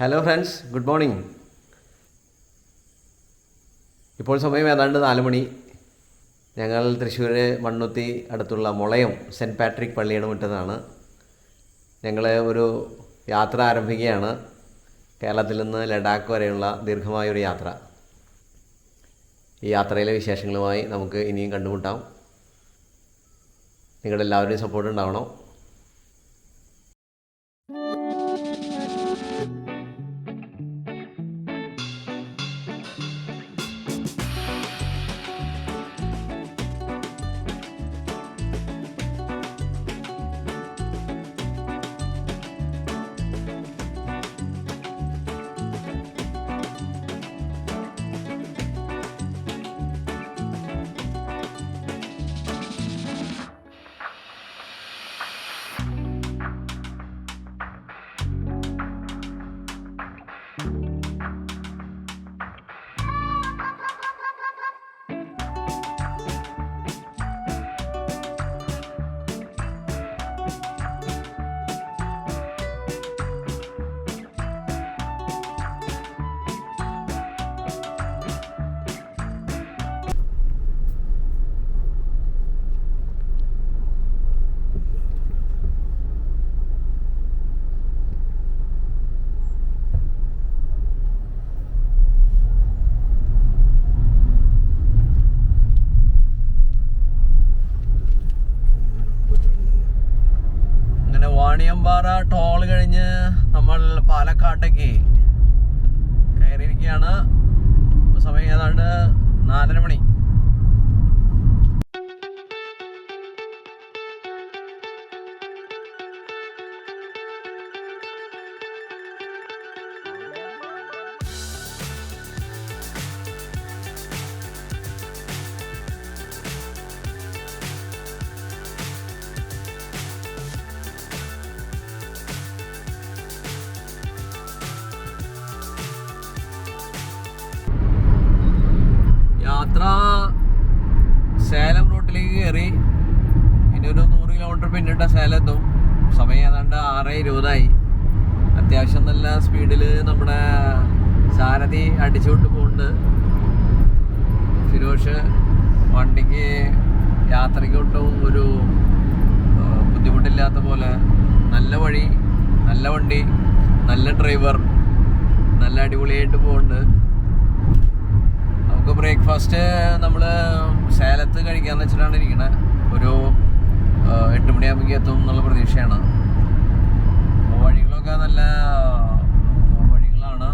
Hello friends good morning ഇപ്പോൾ സമയം ഏതാണ്ട് നാല് മണി. ഞങ്ങൾ തൃശ്ശൂർ മണ്ണുത്തി അടുത്തുള്ള മുളയം സെന്റ് പാട്രിക് പള്ളിയുടെ മുറ്റത്താണ്. ഞങ്ങൾ ഒരു യാത്ര ആരംഭിക്കുകയാണ്. കേരളത്തിൽ നിന്ന് ലഡാക്ക് വരെയുള്ള ദീർഘമായൊരു യാത്ര. ഈ യാത്രയിലെ വിശേഷങ്ങളുമായി നമുക്ക് ഇനിയും കണ്ടുമുട്ടാം. നിങ്ങളുടെ എല്ലാവരുടെയും സപ്പോർട്ട് ഉണ്ടാവണം. അങ്ങനെ വാണിയമ്പാറ ടോൾ കഴിഞ്ഞ് നമ്മൾ പാലക്കാട്ടേക്ക് കയറിയിരിക്കുകയാണ്. സമയം ഏതാണ്ട് നാലര മണി. സേലം എത്തും സമയം ഏതാണ്ട് ആറ് ഇരുപതായി. അത്യാവശ്യം നല്ല സ്പീഡിൽ നമ്മുടെ സാരഥി അടിച്ചുകൊണ്ട് പോകുന്നുണ്ട് ഫിരോഷ് വണ്ടിക്ക് യാത്രയ്ക്കൊട്ടും ഒരു ബുദ്ധിമുട്ടില്ലാത്ത പോലെ നല്ല വഴി നല്ല വണ്ടി നല്ല ഡ്രൈവർ നല്ല അടിപൊളിയായിട്ട് പോകുന്നുണ്ട് നമുക്ക് ബ്രേക്ക്ഫാസ്റ്റ് നമ്മൾ സേലത്ത് കഴിക്കാമെന്ന് വെച്ചിട്ടാണ് ഇരിക്കുന്നത് ഒരു എട്ട് മണിയാകുമ്പോൾ എത്തും എന്നുള്ള പ്രതീക്ഷയാണ്. വഴികളൊക്കെ നല്ല വഴികളാണ്.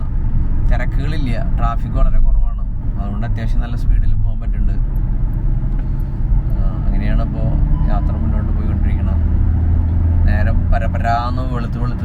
തിരക്കുകളില്ല. ട്രാഫിക് വളരെ കുറവാണ്. അതുകൊണ്ട് അത്യാവശ്യം നല്ല സ്പീഡിൽ പോകാൻ പറ്റുന്നുണ്ട്. അങ്ങനെയാണ് ഇപ്പോൾ യാത്ര മുന്നോട്ട് പോയിക്കൊണ്ടിരിക്കുന്നത്. നേരം പരപരാന്ന് വെളുത്ത് വെളുത്ത്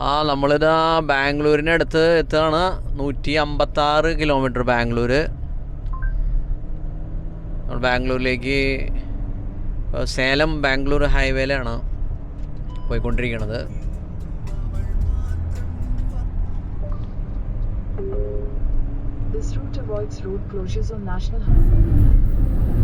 ആ നമ്മളിതാ ബാംഗ്ലൂരിന്റെ അടുത്ത് എത്തുകയാണ് നൂറ്റി അമ്പത്താറ് കിലോമീറ്റർ ബാംഗ്ലൂർ ബാംഗ്ലൂരിലേക്ക് സേലം ബാംഗ്ലൂർ ഹൈവേയിലാണ് പോയിക്കൊണ്ടിരിക്കുന്നത് This route avoids road closures on national highway.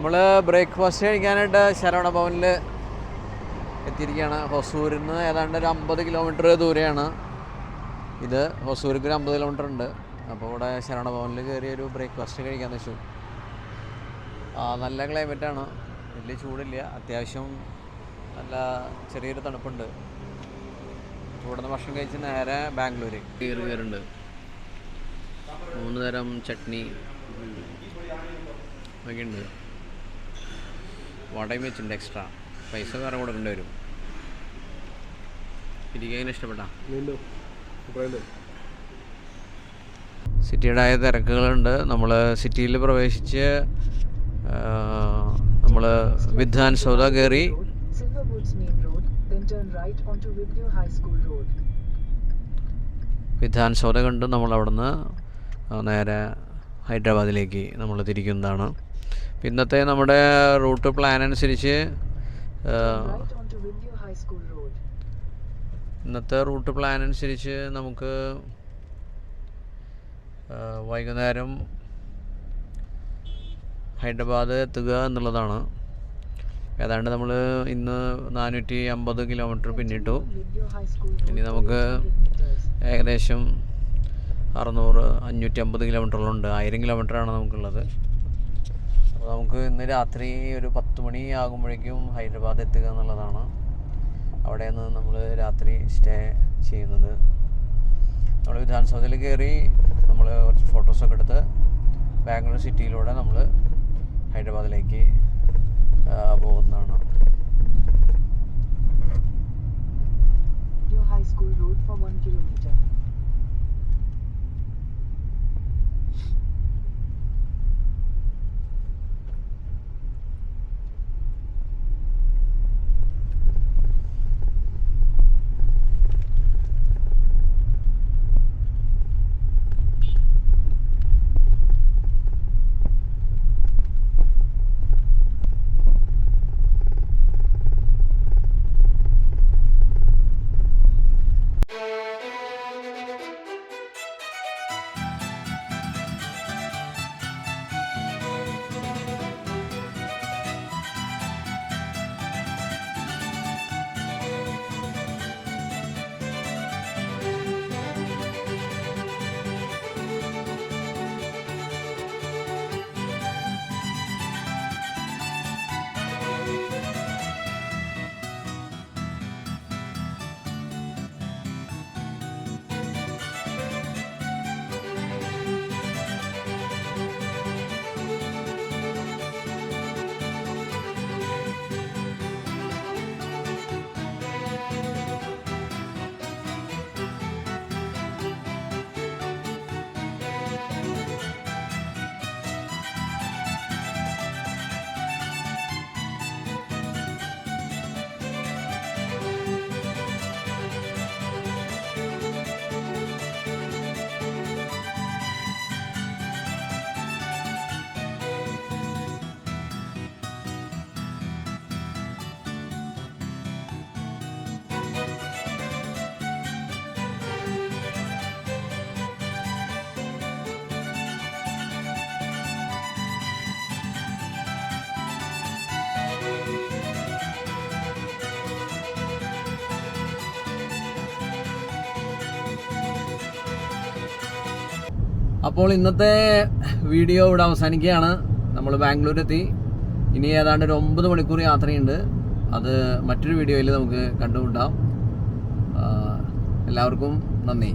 നമ്മൾ ബ്രേക്ക്ഫാസ്റ്റ് കഴിക്കാനായിട്ട് ശരവണ ഭവനിൽ എത്തിയിരിക്കുകയാണ്. ഹൊസൂരിൽ നിന്ന് ഏതാണ്ട് ഒരു അമ്പത് കിലോമീറ്റർ ദൂരെയാണ്. ഇത് ഹൊസൂർക്ക് ഒരു അമ്പത് കിലോമീറ്റർ ഉണ്ട്. അപ്പോൾ ഇവിടെ ശരവണ ഭവനിൽ കയറി ഒരു ബ്രേക്ക്ഫാസ്റ്റ് കഴിക്കാമെന്ന് വെച്ചു. ആ നല്ല ക്ലൈമറ്റാണ് വലിയ ചൂടില്ല. അത്യാവശ്യം നല്ല ചെറിയൊരു തണുപ്പുണ്ട്. ഇവിടെ നിന്ന് ഭക്ഷണം കഴിച്ച് നേരെ ബാംഗ്ലൂർ കയറി കയറുണ്ട് മൂന്ന് തരം ചട്നി. ഒക്കെ ഉണ്ട്. വടയും വെച്ചിട്ടുണ്ട് എക്സ്ട്രാ പൈസ വേറെ കൊടുക്കേണ്ടി വരും. ഇരിക്കാൻ ഇഷ്ടപ്പെട്ടാ. സിറ്റിയുടേതായ തിരക്കുകളുണ്ട്. നമ്മൾ സിറ്റിയിൽ പ്രവേശിച്ച് നമ്മൾ വിധാൻ സൗദ കയറി. വിധാൻ സൗദ കണ്ട്. നമ്മൾ അവിടുന്ന് നേരെ ഹൈദരാബാദിലേക്ക് നമ്മൾ തിരിക്കുന്നതാണ്. ഇന്നത്തെ നമ്മുടെ റൂട്ട് പ്ലാൻ അനുസരിച്ച്. ഇന്നത്തെ റൂട്ട് പ്ലാൻ അനുസരിച്ച് നമുക്ക് വൈകുന്നേരം ഹൈദരാബാദ് എത്തുക എന്നുള്ളതാണ് ഏതാണ്ട് നമ്മൾ ഇന്ന് നാനൂറ്റി അമ്പത് കിലോമീറ്റർ പിന്നിട്ടു. ഇനി നമുക്ക് 800 meters. ഏകദേശം അറുന്നൂറ് അഞ്ഞൂറ്റി അമ്പത് കിലോമീറ്ററുകളുണ്ട് ആയിരം കിലോമീറ്ററാണ് നമുക്കുള്ളത് നമുക്ക് ഇന്ന് രാത്രി ഒരു പത്ത് മണി ആകുമ്പോഴേക്കും ഹൈദരാബാദ് എത്തുക എന്നുള്ളതാണ്. അവിടെ നിന്ന് നമ്മൾ രാത്രി സ്റ്റേ ചെയ്യുന്നത്. നമ്മൾ വിധാനസൗധയിൽ കയറി നമ്മൾ കുറച്ച് ഫോട്ടോസൊക്കെ എടുത്ത് ബാംഗ്ലൂർ സിറ്റിയിലൂടെ നമ്മൾ ഹൈദരാബാദിലേക്ക് പോകുന്നതാണ്. ഹൈസ്കൂൾ High ഫോർ 1 kilometer. അപ്പോൾ ഇന്നത്തെ വീഡിയോ ഇവിടെ അവസാനിക്കുകയാണ്. നമ്മൾ ബാംഗ്ലൂരെത്തി. ഇനി ഏതാണ്ട് ഒരു ഒമ്പത് മണിക്കൂർ യാത്രയുണ്ട്. അത് മറ്റൊരു വീഡിയോയിൽ നമുക്ക് കണ്ടുമുട്ടാം. എല്ലാവർക്കും നന്ദി.